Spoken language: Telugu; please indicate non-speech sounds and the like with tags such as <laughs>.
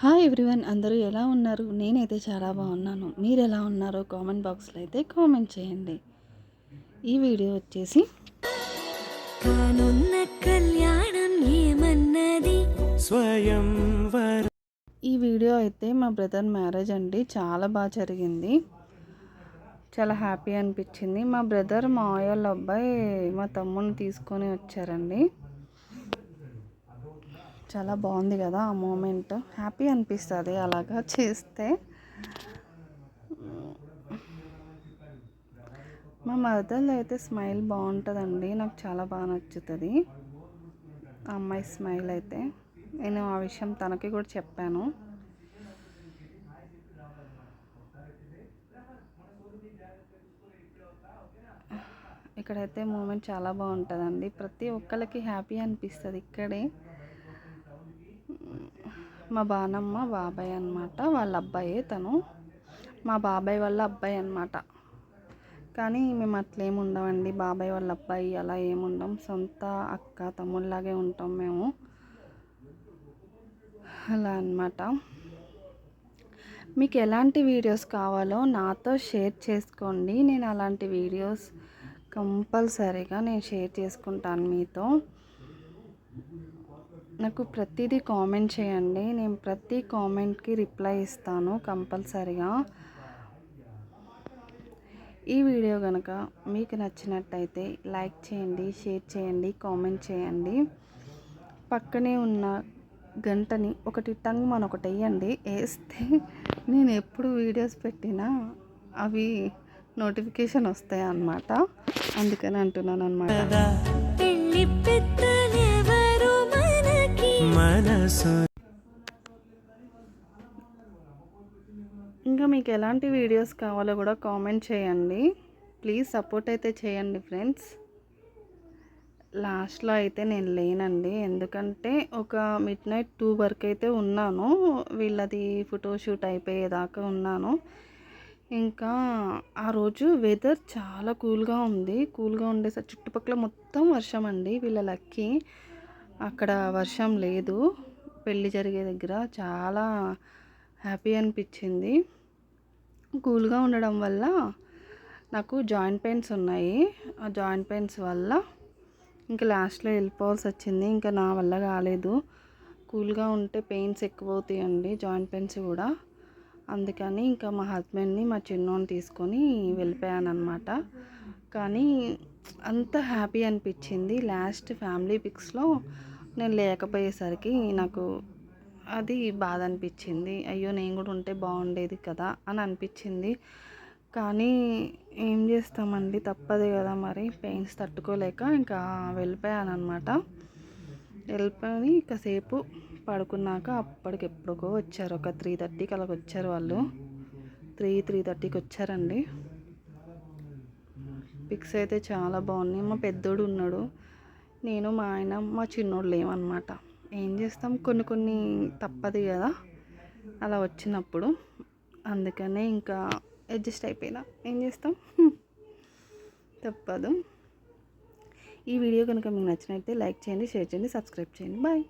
హాయ్ ఎవ్రీవన్ అందరూ ఎలా ఉన్నారు? నేనైతే చాలా బాగున్నాను. మీరు ఎలా ఉన్నారో కామెంట్ బాక్స్లో అయితే కామెంట్ చేయండి. ఈ వీడియో వచ్చేసి కానున్న కళ్యాణం ఏమన్నది? స్వయంవర ఈ వీడియో అయితే మా బ్రదర్ మ్యారేజ్ అండి. చాలా బాగా జరిగింది. చాలా హ్యాపీ అనిపించింది. మా బ్రదర్ మా వాళ్ళ అబ్బాయి మా తమ్ముని తీసుకొని వచ్చారండి. చాలా బాగుంది కదా ఆ మూమెంట్. హ్యాపీ అనిపిస్తుంది అలాగా చేస్తే. మా మదర్లో అయితే స్మైల్ బాగుంటుందండి. నాకు చాలా బాగా నచ్చుతుంది. ఆ అమ్మాయి స్మైల్ అయితే. నేను ఆ విషయం తనకి కూడా చెప్పాను. ఇక్కడైతే మూమెంట్ చాలా బాగుంటుందండి. ప్రతి ఒక్కరికి హ్యాపీ అనిపిస్తుంది ఇక్కడే. మా బానమ్మ బాబాయ్ అనమాట వాళ్ళ అబ్బాయే తను. మా బాబాయ్ వాళ్ళ అబ్బాయి అనమాట కానీ మేము అట్లా ఏమి ఉండమండి. బాబాయ్ వాళ్ళ అబ్బాయి అలా ఏముండం సొంత అక్క తమ్ముళ్ళలాగే ఉంటాం మేము. అలా అనమాట మీకు ఎలాంటి వీడియోస్ కావాలో నాతో షేర్ చేసుకోండి. నేను అలాంటి వీడియోస్ కంపల్సరీగా నేను షేర్ చేసుకుంటాను మీతో. నాకు ప్రతిదీ కామెంట్ చేయండి. నేను ప్రతి కామెంట్కి రిప్లై ఇస్తాను కంపల్సరిగా. ఈ వీడియో కనుక మీకు నచ్చినట్టయితే లైక్ చేయండి షేర్ చేయండి కామెంట్ చేయండి. పక్కనే ఉన్న గంటని ఒకటి టంగ్ మన ఒకటి వేయండి వేస్తే నేను ఎప్పుడు వీడియోస్ పెట్టినా అవి నోటిఫికేషన్ వస్తాయి అన్నమాట అందుకని అంటున్నాను అనమాట మనసు. ఇంకా మీకు ఎలాంటి వీడియోస్ కావాలో కూడా కామెంట్ చేయండి. ప్లీజ్ సపోర్ట్ అయితే చేయండి ఫ్రెండ్స్. లాస్ట్లో అయితే నేను లేనండి. ఎందుకంటే ఒక మిడ్ నైట్ టూ వరకు అయితే ఉన్నాను. వీళ్ళది ఫోటోషూట్ అయిపోయేదాకా ఉన్నాను. ఇంకా ఆ రోజు వెదర్ చాలా కూల్గా ఉంది. కూల్గా ఉండేసరి చుట్టుపక్కల మొత్తం వర్షం అండి. వీళ్ళ లక్కీ. అక్కడ వర్షం లేదు. పెళ్ళి జరిగే దగ్గర చాలా హ్యాపీ అనిపించింది. కూల్గా ఉండడం వల్ల నాకు జాయింట్ పెయిన్స్ ఉన్నాయి. ఆ జాయింట్ పెయిన్స్ వల్ల ఇంకా లాస్ట్లో వెళ్ళిపోవాల్సి వచ్చింది. ఇంకా నా వల్ల కాలేదు. కూల్గా ఉంటే పెయిన్స్ ఎక్కువ అవుతాయండి జాయింట్ పెయిన్స్ కూడా. అందుకని ఇంకా మా హస్బెండ్ని మా చిన్నోని తీసుకొని వెళ్ళిపోయాను అనమాట కానీ అంత హ్యాపీ అనిపించింది లాస్ట్ ఫ్యామిలీ పిక్స్లో నేను లేకపోయేసరికి నాకు అది బాధ అనిపించింది. అయ్యో నేను కూడా ఉంటే బాగుండేది కదా అని అనిపించింది. కానీ ఏం చేస్తామండి? తప్పదు కదా మరి. పెయిన్స్ తట్టుకోలేక ఇంకా వెళ్ళిపోయాను అనమాట వెళ్ళిపోయి కాసేపు పడుకున్నాక అప్పటికెప్పుడుకో వచ్చారు. ఒక త్రీ థర్టీకి అలాగ వచ్చారు వాళ్ళు. త్రీ త్రీ థర్టీకి వచ్చారండి. పిక్స్ అయితే చాలా బాగున్నాయి. మా పెద్దోడు ఉన్నాడు. నేను మా ఆయన మా చిన్నోడు లేమన్నమాట ఏం చేస్తాం? కొన్ని కొన్ని తప్పదు కదా. అలా వచ్చినప్పుడు. అందుకనే ఇంకా అడ్జస్ట్ అయిపోయినా. ఏం చేస్తాం? <laughs> తప్పదు. ఈ వీడియో కనుక మీకు నచ్చినట్టే లైక్ చేయండి షేర్ చేయండి సబ్స్క్రైబ్ చేయండి. బాయ్.